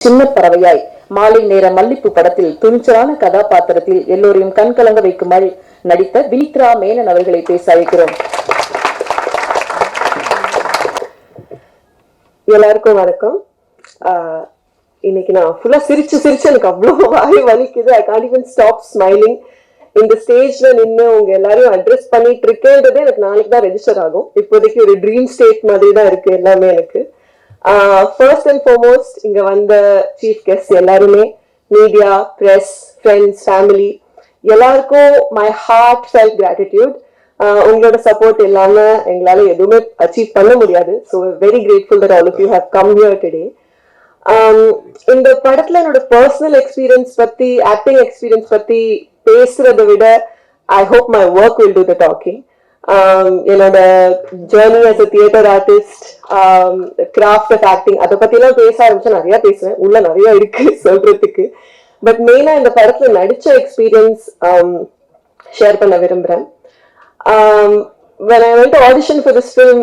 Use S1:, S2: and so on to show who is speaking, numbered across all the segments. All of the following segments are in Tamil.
S1: சின்ன பறவையாய். மாலை நேர மல்லிப்பு படத்தில் துணிச்சலான கதாபாத்திரத்தில் எல்லோரையும் கண்கலங்க வைக்குமாறு நடித்த வினித்ரா மேனன் அவர்களை பேச அழைக்கிறோம்.
S2: எல்லாருக்கும் வணக்கம். ஆஹ் இன்னைக்கு நான் ஃபுல்லா சிரிச்சு சிரிச்சு எனக்கு அவ்வளோ வாய் வலிக்குது. I can't even stop smiling இந்த ஸ்டேஜ்ல நின்று உங்க எல்லாரையும் அட்ரஸ் பண்ணிட்டு இருக்கேன்றதே எனக்கு நாளைக்கு தான் ரெஜிஸ்டர் ஆகும். இப்போதைக்கு ஒரு ட்ரீம் ஸ்டேட் மாதிரி தான் இருக்கு எல்லாமே எனக்கு. ஃபர்ஸ்ட் அண்ட் ஃபார்மோஸ்ட் இங்க வந்த சீஃப் கெஸ்ட் எல்லாருமே மீடியா ப்ரெஸ் ஃப்ரெண்ட்ஸ் ஃபேமிலி எல்லாருக்கும் மை ஹார்ட் ஃபெல்ட் கிராட்டிடியூட் உங்களோட சப்போர்ட் இல்லாம எங்களால எதுவுமே அச்சீவ் பண்ண முடியாது. So very grateful that all of you have come here today இந்த படத்துல என்னோட பர்சனல் எக்ஸ்பீரியன்ஸ் பத்தி ஆக்டிங் எக்ஸ்பீரியன்ஸ் பத்தி பேசுறதை விட I hope my work will do the talking என்னோட journey as a theatre artist craft of acting அதை பத்திலாம் பேச ஆரம்பிச்சா நிறைய பேசுவேன். உள்ள நிறைய இருக்கு சொல்றதுக்கு. பட் மெயினா இந்த படத்துல நடிச்ச எக்ஸ்பீரியன்ஸ் ஷேர் பண்ண விரும்புறேன். um, when I went to audition for this film,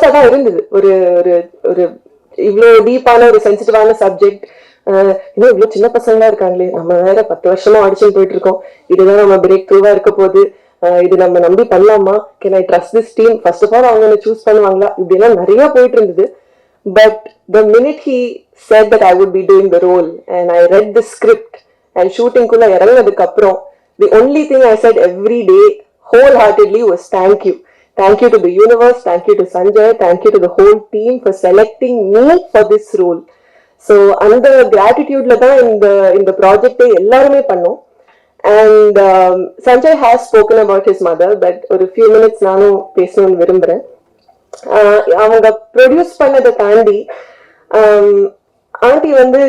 S2: தான் இருந்தது. ஒரு ஒரு ஒரு இவ்வளோ டீப்பான ஒரு சென்சிட்டிவான சப்ஜெக்ட் இன்னும் இவ்வளோ சின்ன பசங்களா இருக்காங்களே. நம்ம வேற பத்து வருஷமா ஆடிஷன் போயிட்டு இருக்கோம். இதுதான் நம்ம பிரேக் த்ரூவா இருக்க போகுது. இது நம்ம நம்பி பண்ணலாமா? Can I trust this team first of all அவங்க என்ன சூஸ் பண்ணுவாங்களா? இப்படிலாம் நிறைய போயிட்டு இருந்தது but the minute he said that I would be doing the role and I read the script and ஷூட்டிங்குள்ள இறங்கினதுக்கு அப்புறம் the only thing I said every day wholeheartedly was thank you thank you to to universe thank you to Sanjay thank you to the whole team for selecting me for this role so அந்த கிராட்டிடியூட்ல தான் இந்த இந்த ப்ராஜெக்டை எல்லாருமே பண்ணோம். And Sanjay has spoken about his mother but ஒரு ஃபியூ மினிட்ஸ் நானும் பேசணும்னு விரும்புறேன். ஆஹ் அவங்க ப்ரொடியூஸ் பண்ணதை தாண்டி um, ஆண்டி வந்து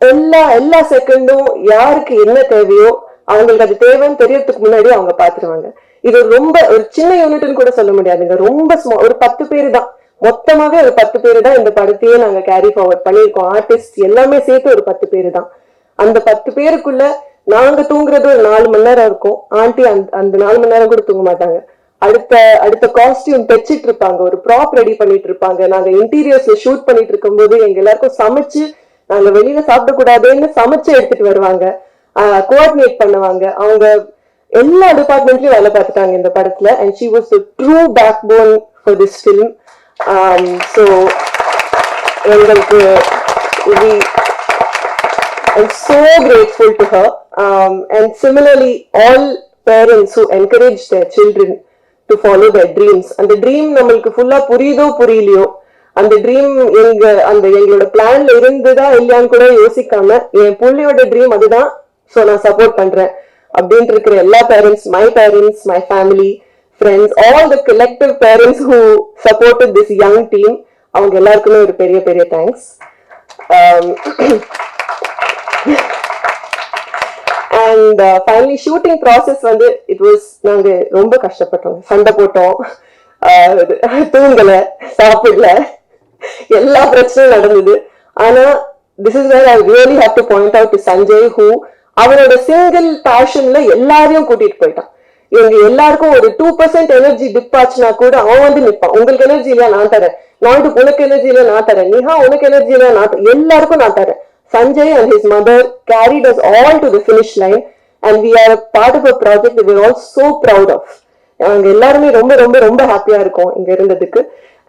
S2: எல்லா எல்லா செகண்டும் யாருக்கு என்ன தேவையோ அவங்களுக்கு அது தேவைன்னு தெரியறதுக்கு முன்னாடி அவங்க பாத்துருவாங்க. இது ரொம்ப ஒரு சின்ன யூனிட்னு கூட சொல்ல முடியாதுங்க. ரொம்ப ஸ்மா ஒரு பத்து பேர் தான். மொத்தமாவே ஒரு பத்து பேர் தான் இந்த படத்தையே நாங்க கேரி ஃபார்வர்ட் பண்ணியிருக்கோம். ஆர்டிஸ்ட் எல்லாமே சேர்த்து ஒரு பத்து பேர் தான். அந்த பத்து பேருக்குள்ள நாங்க தூங்குறது ஒரு நாலு மணி நேரம் இருக்கும். ஆண்டி அந்த அந்த நாலு மணி நேரம் கூட தூங்க மாட்டாங்க. அடுத்த அடுத்த காஸ்டியூம் தைச்சிட்டு இருப்பாங்க. ஒரு ப்ராப் ரெடி பண்ணிட்டு இருப்பாங்க. நாங்க இன்டீரியர்ஸ்ல ஷூட் பண்ணிட்டு இருக்கும்போது எங்க எல்லாருக்கும் சமைச்சு நாங்க வெளியில சாப்பிடக்கூடாதுன்னு சமைச்சு எடுத்துட்டு வருவாங்க. கோஆர்டினேட் பண்ணுவாங்க. அவங்க எல்லா டிபார்ட்மெண்ட்லயும் வேலை பார்த்துட்டாங்க இந்த படத்துல. And she was true backbone for this film so எங்களுக்கு I'm so grateful to her. Um, and similarly, all parents who encourage their children to follow their dreams. அந்த ட்ரீம் நம்மளுக்கு ஃபுல்லா புரியுதோ புரியலையோ அந்த ட்ரீம் எங்க அந்த எங்களோட பிளான்ல இருந்துதா இல்லையான்னு கூட யோசிக்காம என் புள்ளியோட ட்ரீம் அதுதான் ஸோ நான் சப்போர்ட் பண்றேன் அப்படின்ட்டு இருக்கிற எல்லா parents my parents my family friends all the collective parents who support this young team அவங்க எல்லாருக்குமே ஒரு பெரிய பெரிய thanks and finally shooting process வந்து இட் வாஸ் நாங்க ரொம்ப கஷ்டப்பட்டோம். சண்டை போட்டோம். ஆஹ் தூங்கல சாப்பிடல. எல்லா பிரச்சனையும் நடந்தது. ஆனா this is where I really have to point out to Sanjay who அவனோட சிங்கிள் பேஷன்ல எல்லாரையும் கூட்டிட்டு போயிட்டான். இவங்க எல்லாருக்கும் ஒரு டூ பர்சன்ட் எனர்ஜி டிப் ஆச்சுன்னா கூட அவன் வந்து நிப்பான். உங்களுக்கு எனர்ஜி இல்லையா? நான் தரேன். நான் உனக்கு எனர்ஜி இல்லையா? நான் தரேன். நிஹா உனக்கு எனர்ஜி இல்லையா? நான் எல்லாருக்கும் நான் தரேன். Sanjay and his mother carried us all to the finish line and we are part of a project we all so proud of அவங்க எல்லாருமே ரொம்ப ரொம்ப ரொம்ப ஹாப்பியா இருக்கோம் இங்க இருந்ததுக்கு.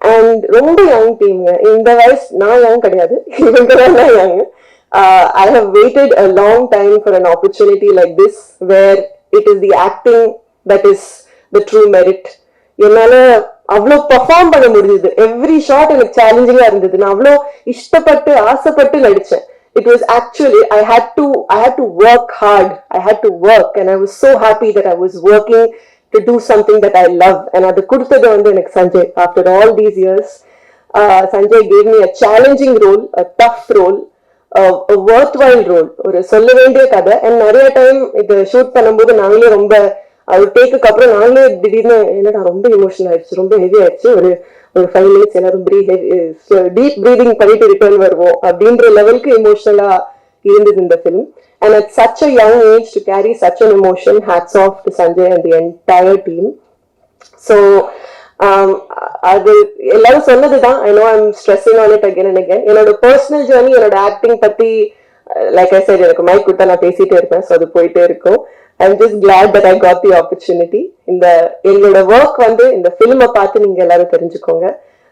S2: அண்ட் ரொம்ப யங் டீம்ங்க இந்த வயசு நான் யங் கிடையாது. இவங்க தான் young I have waited a long time for an opportunity like this where it is the acting that is the true merit என்னால அவ்வளோ பெர்ஃபார்ம் பண்ண முடிஞ்சது. எவ்ரி ஷாட் எனக்கு சேலஞ்சிங்கா இருந்தது. நான் அவ்வளோ இஷ்டப்பட்டு ஆசைப்பட்டு நடிச்சேன். It was actually I had to I had to work hard I had to work and I was so happy that I was working to do something that I love and அது கொடுத்தது வந்து எனக்கு Sanjay. After all these years Sanjay gave me a challenging role a tough role worthwhile role ஒரு சொல்ல வேண்டிய கதை. அண்ட் நிறைய டைம் இது ஷூட் பண்ணும்போது நாங்களே ரொம்ப அது டேக்குக்கு அப்புறம் நாங்களே திடீர்னு என்னடா ரொம்ப எமோஷனல் ஆயிடுச்சு ரொம்ப ஹெவி ஆயிடுச்சு. ஒரு ஒரு ஃபைவ் மினிட்ஸ் எல்லாரும் ப்ரீ டீப் ப்ரீதிங் பண்ணிட்டு ரிட்டர்ன் வருவோம் அப்படின்ற லெவலுக்கு இமோஷனலா இருந்தது இந்த film and at such a young age to carry such an emotion hats off to Sanjay and the entire team so அது எல்லாரும் சொன்னதுதான். I know I'm stressing on it again and again என்னோட பர்சனல் ஜேர்னி என்னோட ஆக்டிங் பத்தி லைக் ஐ சைட் எனக்கு மைக் கொடுத்தா நான் பேசிட்டே இருப்பேன். ஸோ அது போயிட்டே இருக்கும். I'm just glad that I got the opportunity இந்த எங்களோட ஒர்க் வந்து இந்த ஃபிலிமை பார்த்து நீங்க எல்லாரும் தெரிஞ்சுக்கோங்க.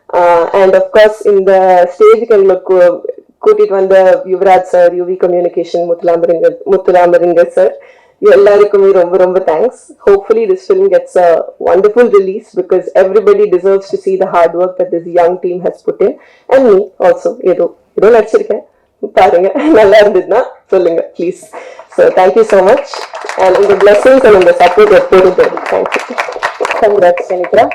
S2: Uh, அண்ட் அஃப்கோர்ஸ் இந்த ஸ்டேஜுக்கு எங்களுக்கு கூட்டிட்டு வந்த Yuvraj sir UV communication முத்துலாமரிங்க முத்துலாமரிங்க sir எல்லாருக்குமே ரொம்ப ரொம்ப thanks hopefully this film gets a wonderful release because everybody deserves to see the hard work that this young team has put in and me also ஏதோ ஏதோ நடிச்சிருக்கேன். பாருங்க நல்லா இருந்ததுன்னா சொல்லுங்க please so thank you so much and உங்க பிளஸிங்ஸ் அண்ட் உங்க சப்போர்ட் எப்போதும் தேங்க்யூ
S1: கங்க்ராட்ஸ் நினைக்கிறேன்